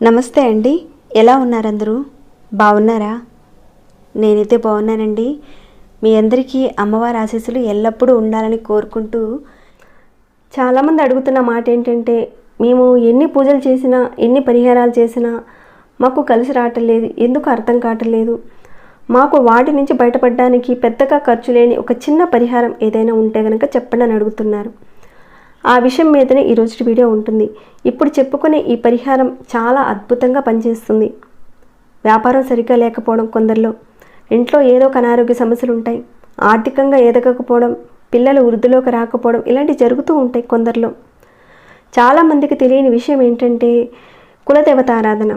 నమస్తే అండి. ఎలా ఉన్నారందరూ? బాగున్నారా? నేనైతే బాగున్నానండి. మీ అందరికీ అమ్మవారి ఆశీస్సులు ఎల్లప్పుడూ ఉండాలని కోరుకుంటూ చాలామంది అడుగుతున్న మాట ఏంటంటే మేము ఎన్ని పూజలు చేసినా ఎన్ని పరిహారాలు చేసినా మాకు కలిసి రావటం లేదు ఎందుకు అర్థం కావటం లేదు? మాకు వాటి నుంచి బయటపడడానికి పెద్దగా ఖర్చు లేని ఒక చిన్న పరిహారం ఏదైనా ఉంటే కనుక చెప్పండి అని అడుగుతున్నారు. ఆ విషయం మీదనే ఈరోజు వీడియో ఉంటుంది. ఇప్పుడు చెప్పుకునే ఈ పరిహారం చాలా అద్భుతంగా పనిచేస్తుంది. వ్యాపారం సరిగ్గా లేకపోవడం కొందరిలో ఇంట్లో ఏదో ఒక అనారోగ్య సమస్యలు ఉంటాయి. ఆర్థికంగా ఎదగకపోవడం పిల్లలు వృద్ధిలోకి రాకపోవడం ఇలాంటివి జరుగుతూ ఉంటాయి కొందరిలో. చాలామందికి తెలియని విషయం ఏంటంటే కులదేవత ఆరాధన.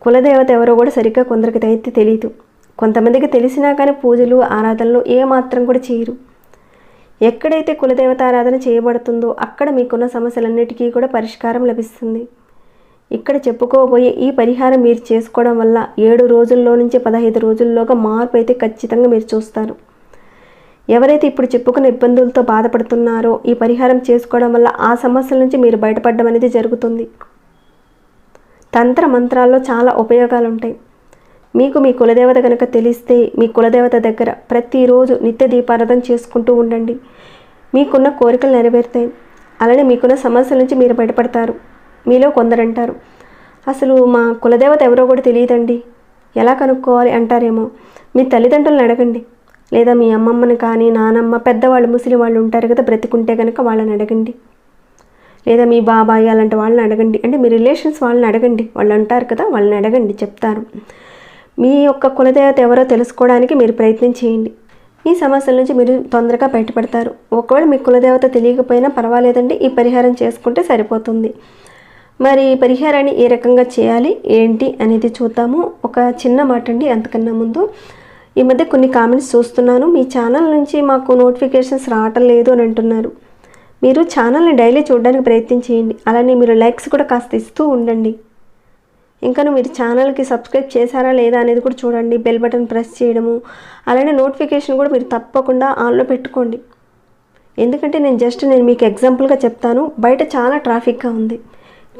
కులదేవత ఎవరో కూడా సరిగ్గా కొందరికి అయితే తెలియదు. కొంతమందికి తెలిసినా కానీ పూజలు ఆరాధనలు ఏమాత్రం కూడా చేయరు. ఎక్కడైతే కులదేవత ఆరాధన చేయబడుతుందో అక్కడ మీకున్న సమస్యలన్నిటికీ కూడా పరిష్కారం లభిస్తుంది. ఇక్కడ చెప్పుకోబోయే ఈ పరిహారం మీరు చేసుకోవడం వల్ల ఏడు రోజుల్లో నుంచి పదహైదు రోజుల్లోగా మార్పు అయితే ఖచ్చితంగా మీరు చూస్తారు. ఎవరైతే ఇప్పుడు చెప్పుకున్న ఇబ్బందులతో బాధపడుతున్నారో ఈ పరిహారం చేసుకోవడం వల్ల ఆ సమస్యల నుంచి మీరు బయటపడడం అనేది జరుగుతుంది. తంత్ర మంత్రాల్లో చాలా ఉపయోగాలు ఉంటాయి మీకు మీ కులదేవత కనుక తెలిస్తే మీ కులదేవత దగ్గర ప్రతిరోజు నిత్య దీపారాధన చేసుకుంటూ ఉండండి. మీకున్న కోరికలు నెరవేరుతాయి. అలానే మీకున్న సమస్యల నుంచి మీరు బయటపడతారు. మీలో కొందరంటారు అసలు మా కులదేవత ఎవరో కూడా తెలియదండి. ఎలా కనుక్కోవాలి? అంటారేమో. మీ తల్లిదండ్రులను అడగండి. లేదా మీ అమ్మమ్మని కానీ నానమ్మ పెద్దవాళ్ళు ముసలి వాళ్ళు ఉంటారు కదా బ్రతికుంటే కనుక వాళ్ళని అడగండి. లేదా మీ బాబాయ్ అలాంటి వాళ్ళని అడగండి. అంటే మీ రిలేషన్స్ వాళ్ళని అడగండి. వాళ్ళు అంటారు కదా వాళ్ళని అడగండి చెప్తారు. మీ యొక్క కులదేవత ఎవరో తెలుసుకోవడానికి మీరు ప్రయత్నం చేయండి. ఈ సమస్యల నుంచి మీరు తొందరగా బయటపడతారు. ఒకవేళ మీ కులదేవత తెలియకపోయినా పర్వాలేదండి ఈ పరిహారం చేసుకుంటే సరిపోతుంది. మరి ఈ పరిహారాన్ని ఏ రకంగా చేయాలి ఏంటి అనేది చూద్దాము. ఒక చిన్న మాట అండి అంతకన్నా ముందు. ఈ మధ్య కొన్ని కామెంట్స్ చూస్తున్నాను. మీ ఛానల్ నుంచి మాకు నోటిఫికేషన్స్ రావటం లేదు అని అంటున్నారు. మీరు ఛానల్ని డైలీ చూడడానికి ప్రయత్నం చేయండి. అలానే మీరు లైక్స్ కూడా కాస్త ఇస్తూ ఉండండి. ఇంకాను మీరు ఛానల్కి సబ్స్క్రైబ్ చేశారా లేదా అనేది కూడా చూడండి. బెల్ బటన్ ప్రెస్ చేయడము. అలానే నోటిఫికేషన్ కూడా మీరు తప్పకుండా ఆన్లో పెట్టుకోండి. ఎందుకంటే నేను జస్ట్ నేను మీకు ఎగ్జాంపుల్గా చెప్తాను. బయట చాలా ట్రాఫిక్గా ఉంది.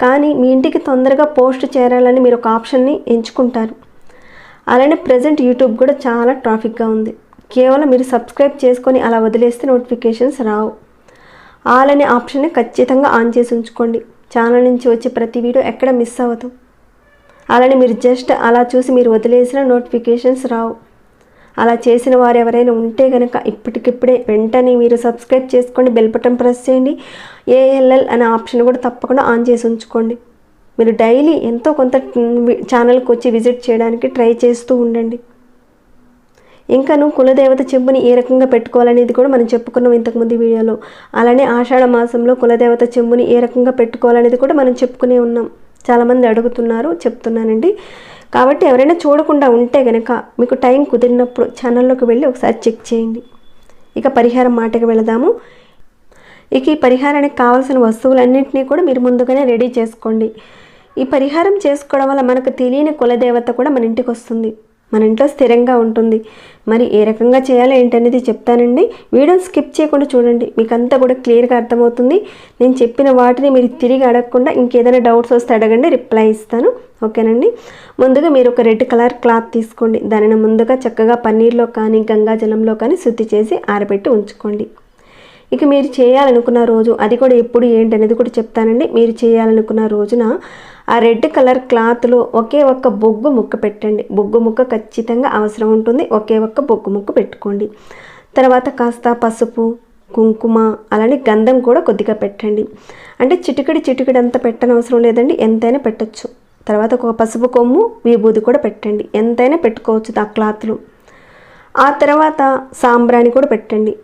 కానీ మీ ఇంటికి తొందరగా పోస్ట్ చేరాలని మీరు ఒక ఆప్షన్ని ఎంచుకుంటారు. అలానే ప్రజెంట్ యూట్యూబ్ కూడా చాలా ట్రాఫిక్గా ఉంది. కేవలం మీరు సబ్స్క్రైబ్ చేసుకొని అలా వదిలేస్తే నోటిఫికేషన్స్ రావు. ఆల్ అనే ఆప్షన్ని ఖచ్చితంగా ఆన్ చేసి ఉంచుకోండి. ఛానల్ నుంచి వచ్చే ప్రతి వీడియో ఎక్కడ మిస్ అవ్వదు. అలానే మీరు జస్ట్ అలా చూసి మీరు వదిలేసిన నోటిఫికేషన్స్ రావు. అలా చేసిన వారు ఎవరైనా ఉంటే కనుక ఇప్పటికిప్పుడే వెంటనే మీరు సబ్స్క్రైబ్ చేసుకోండి బెల్ బటన్ ప్రెస్ చేయండి. ఏఎల్ఎల్ అనే ఆప్షన్ కూడా తప్పకుండా ఆన్ చేసి ఉంచుకోండి. మీరు డైలీ ఎంతో కొంత ఛానల్కి వచ్చి విజిట్ చేయడానికి ట్రై చేస్తూ ఉండండి. ఇంకాను కులదేవత చెంబుని ఏ రకంగా పెట్టుకోవాలనేది కూడా మనం చెప్పుకున్నాం ఇంతకుముందు వీడియోలో. అలానే ఆషాఢ మాసంలో కులదేవత చెంబుని ఏ రకంగా పెట్టుకోవాలనేది కూడా మనం చెప్పుకునే ఉన్నాం. చాలామంది అడుగుతున్నారు చెప్తున్నానండి. కాబట్టి ఎవరైనా చూడకుండా ఉంటే కనుక మీకు టైం కుదిరినప్పుడు ఛానల్లోకి వెళ్ళి ఒకసారి చెక్ చేయండి. ఇక పరిహారం మాటకి వెళదాము. ఇక ఈ పరిహారానికి కావాల్సిన వస్తువులన్నింటినీ కూడా మీరు ముందుగానే రెడీ చేసుకోండి. ఈ పరిహారం చేసుకోవడం వల్ల మనకు తెలియని కులదేవత కూడా మన ఇంటికి వస్తుంది. మన ఇంట్లో స్థిరంగా ఉంటుంది. మరి ఏ రకంగా చేయాలో ఏంటనేది చెప్తానండి. వీడియో స్కిప్ చేయకుండా చూడండి. మీకు అంతా కూడా క్లియర్గా అర్థమవుతుంది. నేను చెప్పిన వాటిని మీరు తిరిగి అడగకుండా ఇంకేదైనా డౌట్స్ వస్తే అడగండి రిప్లై ఇస్తాను. ఓకేనండి? ముందుగా మీరు ఒక రెడ్ కలర్ క్లాత్ తీసుకోండి. దానిని ముందుగా చక్కగా పన్నీర్లో కానీ గంగాజలంలో కానీ శుద్ధి చేసి ఆరబెట్టి ఉంచుకోండి. ఇక మీరు చేయాలనుకున్న రోజు అది కూడా ఎప్పుడు ఏంటి అనేది కూడా చెప్తానండి. మీరు చేయాలనుకున్న రోజున ఆ రెడ్ కలర్ క్లాత్లో ఒకే ఒక్క బొగ్గు ముక్క పెట్టండి. బొగ్గు ముక్క ఖచ్చితంగా అవసరం ఉంటుంది. ఒకే ఒక్క బొగ్గు ముక్క పెట్టుకోండి. తర్వాత కాస్త పసుపు కుంకుమ అలానే గంధం కూడా కొద్దిగా పెట్టండి. అంటే చిటికడి చిటికడి అంత పెట్టనవసరం లేదండి. ఎంతైనా పెట్టచ్చు. తర్వాత ఒక పసుపు కొమ్ము విభూది కూడా పెట్టండి. ఎంతైనా పెట్టుకోవచ్చు ఆ క్లాత్లో. ఆ తర్వాత సాంబ్రాణి కూడా పెట్టండి.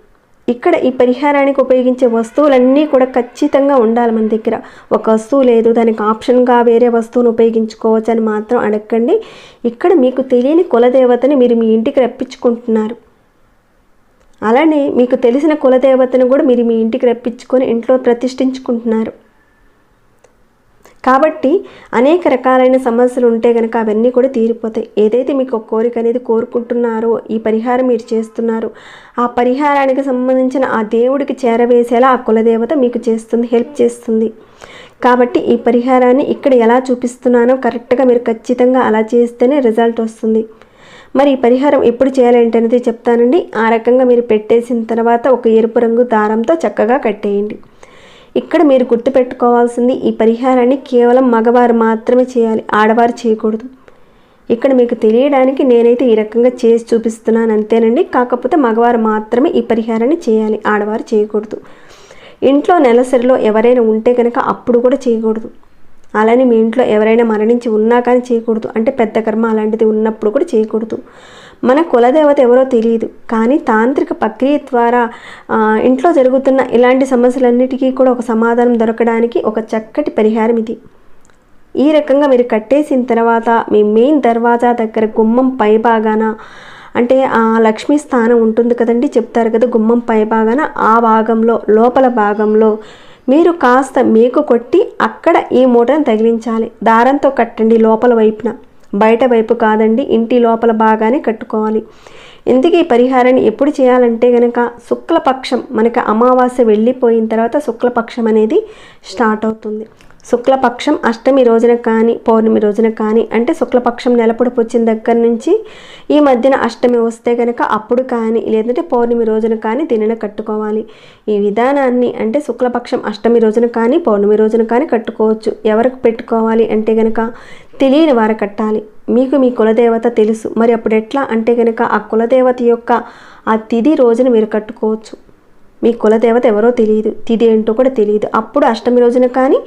ఇక్కడ ఈ పరిహారానికి ఉపయోగించే వస్తువులన్నీ కూడా ఖచ్చితంగా ఉండాలి మన దగ్గర. ఒక వస్తువు లేదు దానికి ఆప్షన్గా వేరే వస్తువును ఉపయోగించుకోవచ్చు అని మాత్రం అడగండి ఇక్కడ మీకు తెలియని కులదేవతని మీరు మీ ఇంటికి రప్పించుకుంటున్నారు. అలానే మీకు తెలిసిన కులదేవతను కూడా మీరు మీ ఇంటికి రప్పించుకొని ఇంట్లో ప్రతిష్ఠించుకుంటున్నారు. కాబట్టి అనేక రకాలైన సమస్యలు ఉంటే కనుక అవన్నీ కూడా తీరిపోతాయి. ఏదైతే మీకు ఒక కోరిక అనేది కోరుకుంటున్నారో ఈ పరిహారం మీరు చేస్తున్నారు ఆ పరిహారానికి సంబంధించిన ఆ దేవుడికి చేరవేసేలా ఆ కులదేవత మీకు చేస్తుంది హెల్ప్ చేస్తుంది. కాబట్టి ఈ పరిహారాన్ని ఇక్కడ ఎలా చూపిస్తున్నానో కరెక్ట్గా మీరు ఖచ్చితంగా అలా చేస్తేనే రిజల్ట్ వస్తుంది. మరి ఈ పరిహారం ఎప్పుడు చేయాలంటే అనేది చెప్తానండి. ఆ రకంగా మీరు పెట్టేసిన తర్వాత ఒక ఎరుపు రంగు దారంతో చక్కగా కట్టేయండి. ఇక్కడ మీరు గుర్తుపెట్టుకోవాల్సింది ఈ పరిహారాన్ని కేవలం మగవారు మాత్రమే చేయాలి ఆడవారు చేయకూడదు. ఇక్కడ మీకు తెలియడానికి నేనైతే ఈ రకంగా చేసి చూపిస్తున్నాను అంతేనండి. కాకపోతే మగవారు మాత్రమే ఈ పరిహారాన్ని చేయాలి ఆడవారు చేయకూడదు. ఇంట్లో నెలసరిలో ఎవరైనా ఉంటే కనుక అప్పుడు కూడా చేయకూడదు. అలానే మీ ఇంట్లో ఎవరైనా మరణించి ఉన్నా కానీ చేయకూడదు. అంటే పెద్ద కర్మ అలాంటిది ఉన్నప్పుడు కూడా చేయకూడదు. మన కులదేవత ఎవరో తెలియదు కానీ తాంత్రిక ప్రక్రియ ద్వారా ఇంట్లో జరుగుతున్న ఇలాంటి సమస్యలన్నిటికీ కూడా ఒక సమాధానం దొరకడానికి ఒక చక్కటి పరిహారం ఇది. ఈ రకంగా మీరు కట్టేసిన తర్వాత మీ మెయిన్ దర్వాజా దగ్గర గుమ్మం పై భాగాన అంటే ఆ లక్ష్మీ స్థానం ఉంటుంది కదండి చెప్తారు కదా గుమ్మం పై భాగాన ఆ భాగంలో లోపల భాగంలో మీరు కాస్త మీకు కొట్టి అక్కడ ఈ మూటను తగిలించాలి. దారంతో కట్టండి లోపల వైపున. బయట వైపు కాదండి ఇంటి లోపల బాగానే కట్టుకోవాలి. ఇందుకే ఈ పరిహారాన్ని ఎప్పుడు చేయాలంటే కనుక శుక్లపక్షం మనకి అమావాస్య వెళ్ళిపోయిన తర్వాత శుక్లపక్షం అనేది స్టార్ట్ అవుతుంది. శుక్లపక్షం అష్టమి రోజున కానీ పౌర్ణమి రోజున కానీ అంటే శుక్లపక్షం నెలపొడుపు వచ్చిన దగ్గర నుంచి ఈ మధ్యన అష్టమి వస్తే కనుక అప్పుడు కానీ లేదంటే పౌర్ణమి రోజున కానీ దీనిని కట్టుకోవాలి. ఈ విధానాన్ని అంటే శుక్లపక్షం అష్టమి రోజున కానీ పౌర్ణమి రోజున కానీ కట్టుకోవచ్చు. ఎవరికి పెట్టుకోవాలి అంటే కనుక తెలియని వారు కట్టాలి. మీకు మీ కులదేవత తెలుసు. మరి అప్పుడు ఎట్లా? అంటే కనుక ఆ కులదేవత యొక్క ఆ తిది రోజున మీరు కట్టుకోవచ్చు. మీ కులదేవత ఎవరో తెలియదు. తిది ఏంటో కూడా తెలియదు. అప్పుడు అష్టమి రోజున కానీ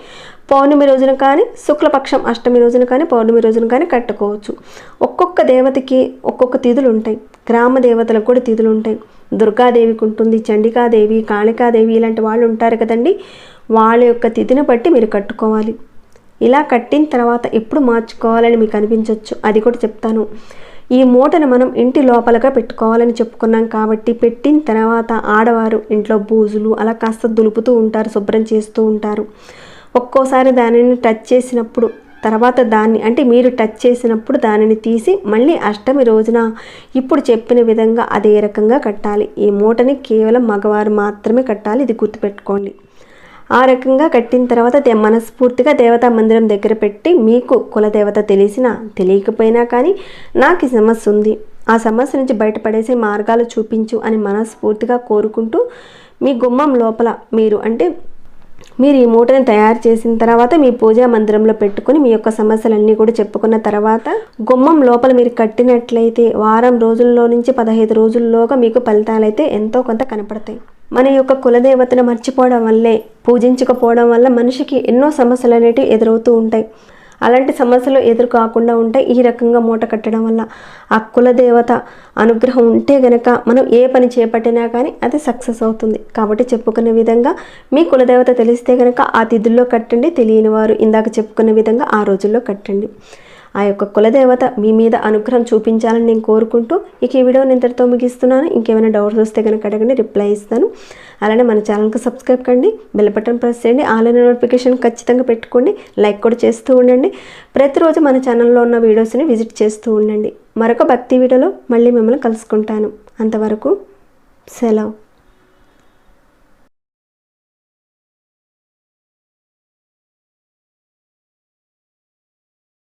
పౌర్ణమి రోజున కానీ శుక్లపక్షం అష్టమి రోజున కానీ పౌర్ణమి రోజున కానీ కట్టుకోవచ్చు. ఒక్కొక్క దేవతకి ఒక్కొక్క తిథులు ఉంటాయి గ్రామ దేవతలకు కూడా తిథులు ఉంటాయి దుర్గాదేవికి ఉంటుంది చండికాదేవి కాళికాదేవి ఇలాంటి వాళ్ళు ఉంటారు కదండి. వాళ్ళ యొక్క తిథిని బట్టి మీరు కట్టుకోవాలి. ఇలా కట్టిన తర్వాత ఎప్పుడు మార్చుకోవాలని మీకు అనిపించవచ్చు అది కూడా చెప్తాను. ఈ మూటను మనం ఇంటి లోపలగా పెట్టుకోవాలని చెప్పుకున్నాం కాబట్టి పెట్టిన తర్వాత ఆడవారు ఇంట్లో బూజులు అలా కాస్త దులుపుతూ ఉంటారు శుభ్రం చేస్తూ ఉంటారు. ఒక్కోసారి దానిని టచ్ చేసినప్పుడు తర్వాత దాన్ని అంటే మీరు టచ్ చేసినప్పుడు దానిని తీసి మళ్ళీ అష్టమి రోజున ఇప్పుడు చెప్పిన విధంగా అదే రకంగా కట్టాలి. ఈ మూటని కేవలం మగవారు మాత్రమే కట్టాలి ఇది గుర్తుపెట్టుకోండి. ఆ రకంగా కట్టిన తర్వాత మనస్ఫూర్తిగా దేవతా మందిరం దగ్గర పెట్టి మీకు కులదేవత తెలిసినా తెలియకపోయినా కానీ నాకు ఈ సమస్య ఉంది. ఆ సమస్య నుంచి బయటపడేసే మార్గాలు చూపించు అని మనస్ఫూర్తిగా కోరుకుంటూ మీ గుమ్మం లోపల మీరు అంటే మీరు ఈ మూటని తయారు చేసిన తర్వాత మీ పూజా మందిరంలో పెట్టుకుని మీ యొక్క సమస్యలన్నీ కూడా చెప్పుకున్న తర్వాత గుమ్మం లోపల మీరు కట్టినట్లయితే వారం రోజుల్లో నుంచి పదహైదు రోజుల్లోగా మీకు ఫలితాలు అయితే ఎంతో కొంత కనపడతాయి. మన యొక్క కులదేవతను మర్చిపోవడం వల్లే పూజించకపోవడం వల్ల మనిషికి ఎన్నో సమస్యలు అనేటివి ఎదురవుతూ ఉంటాయి. అలాంటి సమస్యలు ఎదురు కాకుండా ఉంటాయి ఈ రకంగా మూట కట్టడం వల్ల. ఆ కులదేవత అనుగ్రహం ఉంటే గనక మనం ఏ పని చేపట్టినా కానీ అది సక్సెస్ అవుతుంది. కాబట్టి చెప్పుకున్న విధంగా మీ కులదేవత తెలిస్తే కనుక ఆ తిథుల్లో కట్టండి తెలియని వారు ఇందాక చెప్పుకున్న విధంగా ఆ రోజుల్లో కట్టండి. ఆ యొక్క కులదేవత మీ మీద అనుగ్రహం చూపించాలని నేను కోరుకుంటూ ఇక ఈ వీడియో నేను ఇంతటితో ముగిస్తున్నాను. ఇంకేమైనా డౌట్స్ వస్తే కనుక అడగండి రిప్లై ఇస్తాను. అలానే మన ఛానల్కి సబ్స్క్రైబ్ కండి బెల్ బటన్ ప్రెస్ చేయండి ఆన్లైన్ నోటిఫికేషన్ ఖచ్చితంగా పెట్టుకోండి లైక్ కూడా చేస్తూ ఉండండి. ప్రతిరోజు మన ఛానల్లో ఉన్న వీడియోస్ని విజిట్ చేస్తూ ఉండండి. మరొక భక్తి వీడియోలో మళ్ళీ మిమ్మల్ని కలుసుకుంటాను. అంతవరకు సెలవు.